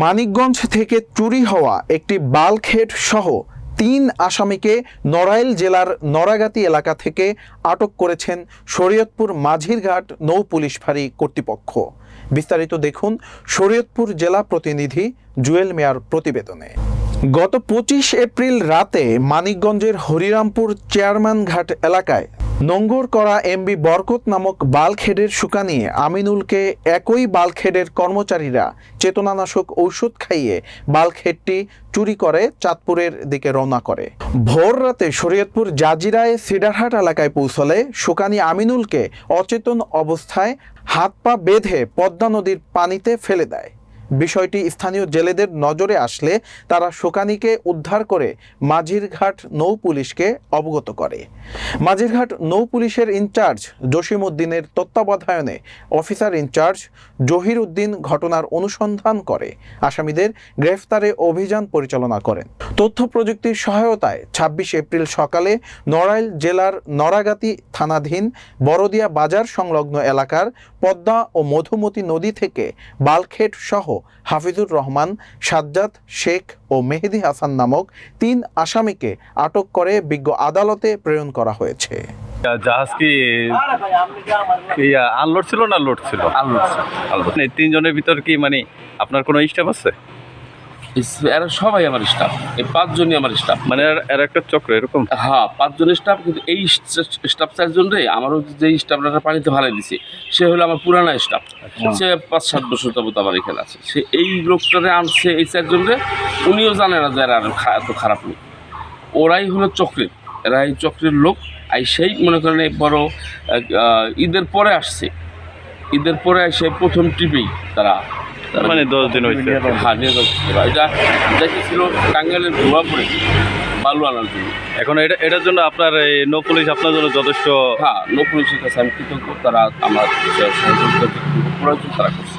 মানিকগঞ্জ থেকে চুরি হওয়া একটি বাল্কহেড সহ তিন আসামিকে নড়াইল জেলার নড়াগাতি এলাকা থেকে আটক করেছেন শরীয়তপুর মাঝিরঘাট নৌ পুলিশ ফাঁড়ি কর্তৃপক্ষ। বিস্তারিত দেখুন শরীয়তপুর জেলা প্রতিনিধি জুয়েল মেয়ার প্রতিবেদনে। গত পঁচিশ এপ্রিল রাতে মানিকগঞ্জের হরিরামপুর চেয়ারম্যান ঘাট এলাকায় নোঙ্গর করা এমবি বরকত নামক বাল্কহেডের শুকানিয়ে আমিনুলকে একই বাল্কহেডের কর্মচারীরা চেতনানাশক ঔষধ খাইয়ে বাল্কহেডটি চুরি করে চাঁদপুরের দিকে রওনা করে। ভোর রাতে শরীয়তপুর জাজিরায় সিডারহাট এলাকায় পৌঁছলে শুকানি আমিনুলকে অচেতন অবস্থায় হাত পা বেঁধে পদ্মা নদীর পানিতে ফেলে দেয়। বিষয়টি স্থানীয় জেলেদের নজরে আসলে তারা শোকানিকে উদ্ধার করে মাঝিরঘাট নৌ পুলিশকে অবগত করে। মাঝিরঘাট নৌ পুলিশের ইনচার্জ জসিম উদ্দিনের তত্ত্বাবধায়নে অফিসার ইনচার্জ জহির উদ্দিন ঘটনার অনুসন্ধান করে। আসামিদের গ্রেফতারে অভিযান পরিচালনা করেন। তথ্য প্রযুক্তির সহায়তায় ছাব্বিশ এপ্রিল সকালে নড়াইল জেলার নড়াগাতি থানাধীন বড়দিয়া বাজার সংলগ্ন এলাকার পদ্মা ও মধুমতি নদী থেকে বালখেট সহ হাফিজুর রহমান সাজ্জাদ শেখ ও মেহেদি হাসান নামক তিন আসামিকে আটক করে বিজ্ঞ আদালতে প্রেরণ করা হয়েছে। জাহাজ কি আনলোড ছিল না লোড ছিল? আনলোড আনলোড তিনজনের ভিতর কি মানে আপনার কোনো স্টাফ আছে? এরা সবাই আমার স্টাফ এই পাঁচজনই আমার স্টাফ মানে এর- একটা চক্র এরকম? হ্যাঁ পাঁচজন স্টাফ কিন্তু এই স্টাফ চারজন রে আমারও যে স্টাফটা পানিতে ভালাই দিছে সে হলো আমার পুরানা স্টাফ সে পাঁচ সাত বছর যাবত আমার এখানে আছে। সে এই লোকটারে আনছে এই চারজন রে উনিও জানে না যে এরা আর এত খারাপ লোক। ওরাই হলো চক্রের। এরা এই চক্রের লোক। আর সেই মনে করেন এই বড় ঈদের পরে আসছে। ঈদের পরে এসে প্রথম ট্রিপেই তারা তারা মানে দশ দিন হয়েছে হ্যাঁ নির্বাচন ছিল। এটা দেখেছিল টাঙ্গাইলের ধোয়া পড়ে বালু আনার জন্য। এখন এটা এটার জন্য আপনার এই নৌ পুলিশ আপনার জন্য যথেষ্ট হ্যাঁ নৌ পুলিশের কাছে আমি কৃতজ্ঞ। তারা আমার প্রয়োজন তারা করছে।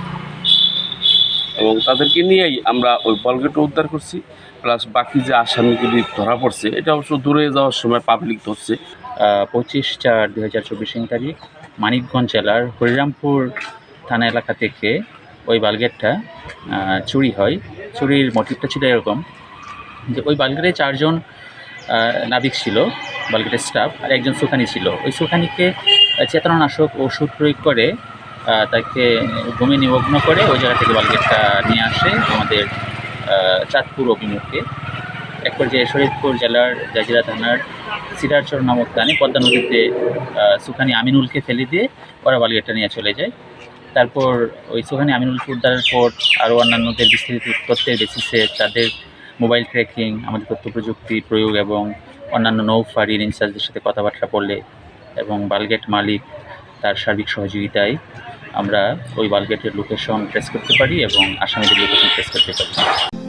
এবং তাদেরকে নিয়েই আমরা ওই বলগেটও উদ্ধার করছি প্লাস বাকি যে আসামিগুলি ধরা পড়ছে এটা অবশ্য দূরে যাওয়ার সময় পাবলিক ধরছে। পঁচিশ চার দু হাজার চব্বিশ তারিখ মানিকগঞ্জ জেলার হরিরামপুর থানা এলাকা থেকে ওই বালগেটটা চুরি হয়। চুরির মোটিভটা ছিল এরকম যে ওই বালগেটে চারজন নাবিক ছিল, বালগেটের স্টাফ আর একজন সুখানি ছিল। ওই সুখানিকে চেতনানাশক ওষুধ প্রয়োগ করে তাকে ঘুমে নিমগ্ন করে ওই জায়গা থেকে বালগেটটা নিয়ে আসে আমাদের চাঁদপুর অভিমুখে। এক পর্যায়ে শরীদপুর জেলার জাজিরা থানার সিরারচর নামক স্থানে পদ্মা নদীতে সুখানি আমিনুলকে ফেলে দিয়ে ওরা বালগেটটা নিয়ে চলে যায়। তারপর ওই সোহানি আমিনুল উদ্ধারের পর আরও অন্যান্যদের বিস্তারিত তথ্যের বেসিসে তাদের মোবাইল ট্র্যাকিং আমাদের তথ্য প্রযুক্তি প্রয়োগ এবং অন্যান্য নৌ ফাঁড়ির ইনচার্জদের সাথে কথাবার্তা বললে এবং বালগেট মালিক তার সার্বিক সহযোগিতায় আমরা ওই বালগেটের লোকেশন ট্রেস করতে পারি এবং আসামিদের লোকেশন ট্রেস করতে পারি।